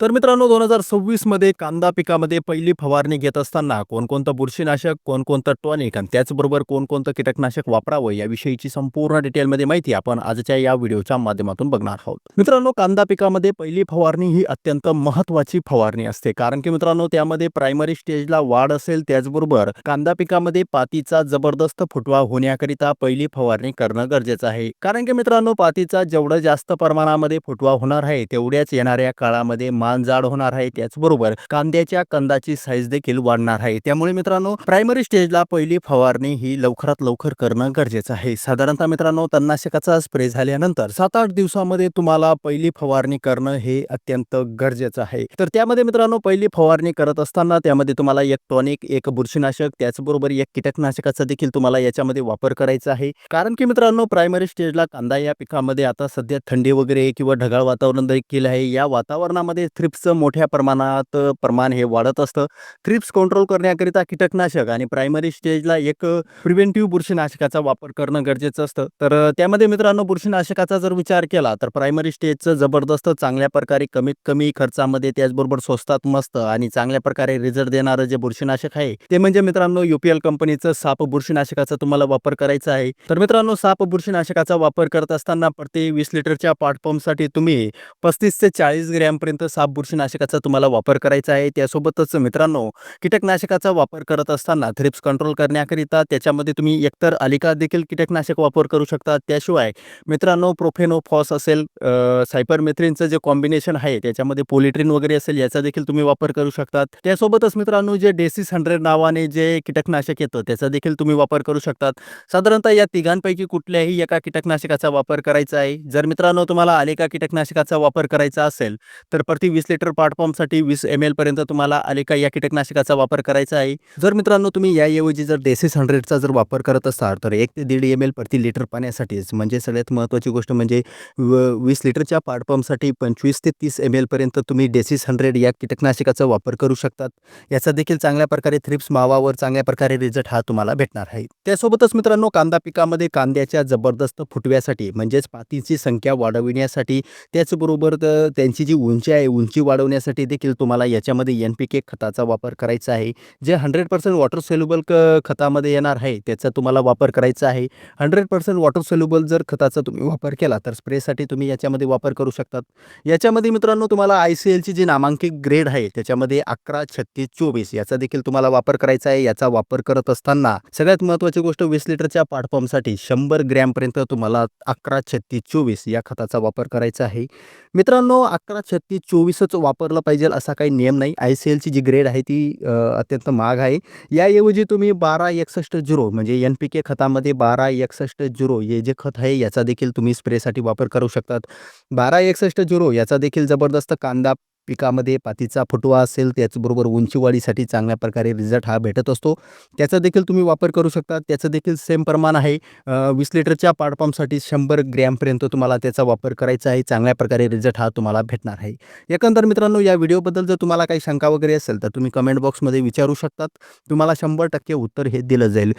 तर मित्रांनो दोन हजार सव्वीसमध्ये कांदा पिकामध्ये पहिली फवारणी घेत असताना कोणकोणतं बुरशीनाशक कोणकोणतं टॉनिक आणि त्याचबरोबर कोणकोणतं कीटकनाशक वापरावं याविषयीची संपूर्ण डिटेलमध्ये माहिती आपण आजच्या या व्हिडिओच्या माध्यमातून बघणार आहोत. मित्रांनो कांदा पिकामध्ये पहिली फवारणी ही अत्यंत महत्त्वाची फवारणी असते. कारण की मित्रांनो त्यामध्ये प्रायमरी स्टेजला वाढ असेल त्याचबरोबर कांदा पिकामध्ये पातीचा जबरदस्त फुटवा होण्याकरिता पहिली फवारणी करणं गरजेचं आहे. कारण की मित्रांनो पातीचा जेवढं जास्त प्रमाणामध्ये फुटवा होणार आहे तेवढ्याच येणाऱ्या काळामध्ये मान जाड होणार आहे त्याचबरोबर कांद्याच्या कंदाची साईज देखील वाढणार आहे. त्यामुळे मित्रांनो प्रायमरी स्टेजला पहिली फवारणी ही लवकरात लवकर करणं गरजेचं आहे. साधारणतः मित्रांनो तणनाशकाचा स्प्रे झाल्यानंतर सात आठ दिवसामध्ये तुम्हाला पहिली फवारणी करणं हे अत्यंत गरजेचं आहे. तर त्यामध्ये मित्रांनो पहिली फवारणी करत असताना त्यामध्ये तुम्हाला एक टॉनिक एक बुरशीनाशक त्याचबरोबर एक कीटकनाशकाचा देखील तुम्हाला याच्यामध्ये वापर करायचा आहे. कारण की मित्रांनो प्रायमरी स्टेजला कांदा या पिकामध्ये आता सध्या थंडी वगैरे किंवा ढगाळ वातावरण देखील आहे. या वातावरणामध्ये थ्रिप्सचं मोठ्या प्रमाणात प्रमाण हे वाढत असतं. थ्रिप्स कंट्रोल करण्याकरिता कीटकनाशक आणि प्रायमरी स्टेजला एक प्रिव्हेंटिव्ह बुरशीनाशकाचा वापर करणं गरजेचं असतं. तर त्यामध्ये मित्रांनो बुरशीनाशकाचा जर विचार केला तर प्रायमरी स्टेजचं जबरदस्त चांगल्या प्रकारे कमीत कमी खर्चामध्ये त्याचबरोबर स्वस्तात मस्त आणि चांगल्या प्रकारे रिझल्ट देणारं जे बुरशीनाशक आहे ते म्हणजे मित्रांनो युपीएल कंपनीचं साप बुरशीनाशकाचा तुम्हाला वापर करायचा आहे. तर मित्रांनो साप बुरशीनाशकाचा वापर करत असताना प्रति वीस लिटरच्या पाठपंपसाठी तुम्ही पस्तीस ते चाळीस ग्रॅमपर्यंत साप बुरशीनाशकाचा तुम्हाला वापर करायचा आहे. त्यासोबतच मित्रांनो कीटकनाशकाचा वापर करत असताना थ्रिप्स कंट्रोल करण्याकरिता त्याच्यामध्ये तुम्ही एकतर अलिका देखील कीटकनाशक वापर करू शकता. त्याशिवाय मित्रांनो प्रोफेनोफॉस असेल सायपरमेथ्रिनचं जे कॉम्बिनेशन आहे त्याच्यामध्ये पोलिट्रिन वगैरे असेल याचा देखील तुम्ही वापर करू शकतात. त्यासोबतच मित्रांनो जे डेसिस हंड्रेड नावाने जे कीटकनाशक येतं त्याचा देखील तुम्ही वापर करू शकतात. साधारणतः या तिघांपैकी कुठल्याही एका कीटकनाशकाचा वापर करायचा आहे. जर मित्रांनो तुम्हाला अलिका कीटकनाशकाचा वापर करायचा असेल तर प्रति वीस लिटर पाट वीस एम पर्यंत तुम्हाला अलिका या कीटकनाशकाचा वापर करायचा आहे. जर मित्रांनो तुम्ही याऐवजी जर डेसिस हंड्रेडचा जर वापर करत असाल तर एक ते दीड एम एल प्रति लिटर पाण्यासाठीच म्हणजे सगळ्यात महत्त्वाची गोष्ट म्हणजे व वीस लिटरच्या पाटपंपसाठी पंचवीस ते तीस एम एलपर्यंत तुम्ही डेसिस हंड्रेड या कीटकनाशकाचा वापर करू शकतात. याचा देखील चांगल्या प्रकारे थ्रिप्स मावावर चांगल्या प्रकारे रिझल्ट हा तुम्हाला भेटणार आहे. त्यासोबतच मित्रांनो कांदा पिकामध्ये कांद्याच्या जबरदस्त फुटव्यासाठी म्हणजेच पातीची संख्या वाढविण्यासाठी त्याचबरोबर त्यांची जी उंची आहे उंची वाढवण्यासाठी देखील तुम्हाला याच्यामध्ये एन पी के खताचा वापर करायचा आहे. जे हंड्रेड पर्सेंट वॉटर सेल्युबल क खतामध्ये येणार आहे त्याचा तुम्हाला वापर करायचा आहे. हंड्रेड पर्सेंट वॉटर सेल्युबल जर खताचा तुम्ही वापर केला तर स्प्रेसाठी तुम्ही याच्यामध्ये वापर करू शकतात. याच्यामध्ये मित्रांनो तुम्हाला आय सी एलची जी नामांकित ग्रेड आहे त्याच्यामध्ये अकरा छत्तीस चोवीस याचा देखील तुम्हाला वापर करायचा आहे. याचा वापर करत असताना सगळ्यात महत्त्वाची गोष्ट वीस लिटरच्या पाठपंपसाठी शंभर ग्रॅमपर्यंत तुम्हाला अकरा छत्तीस चोवीस या खताचा वापर करायचा आहे. मित्रांनो अकरा छत्तीस चोवीस चोवीसच वापरलं पाहिजे असा काही नियम नाही. आय सी एलची जी ग्रेड आहे ती अत्यंत महाग आहे. याऐवजी तुम्ही बारा एकसष्ट झिरो म्हणजे एन पी के खतामध्ये बारा एकसष्ट झिरो हे जे खत आहे याचा देखील तुम्ही स्प्रेसाठी वापर करू शकतात. बारा एकसष्ट झिरो याचा देखील जबरदस्त कांदा पिकामध्ये पातीचा फुटवा असेल त्याचबरोबर उंचीवाढीसाठी चांगल्या प्रकारे रिझल्ट हा भेटत असतो. त्याचा देखील तुम्ही वापर करू शकता. त्याचं देखील सेम प्रमाण आहे. वीस लिटरच्या पाडपंपसाठी शंभर ग्रॅमपर्यंत तुम्हाला त्याचा वापर करायचा आहे. चांगल्या प्रकारे रिझल्ट हा तुम्हाला भेटणार आहे. एकंदर मित्रांनो या व्हिडिओबद्दल जर तुम्हाला काही शंका वगैरे असेल तर तुम्ही कमेंट बॉक्समध्ये विचारू शकतात. तुम्हाला शंभर टक्के उत्तर हे दिलं जाईल.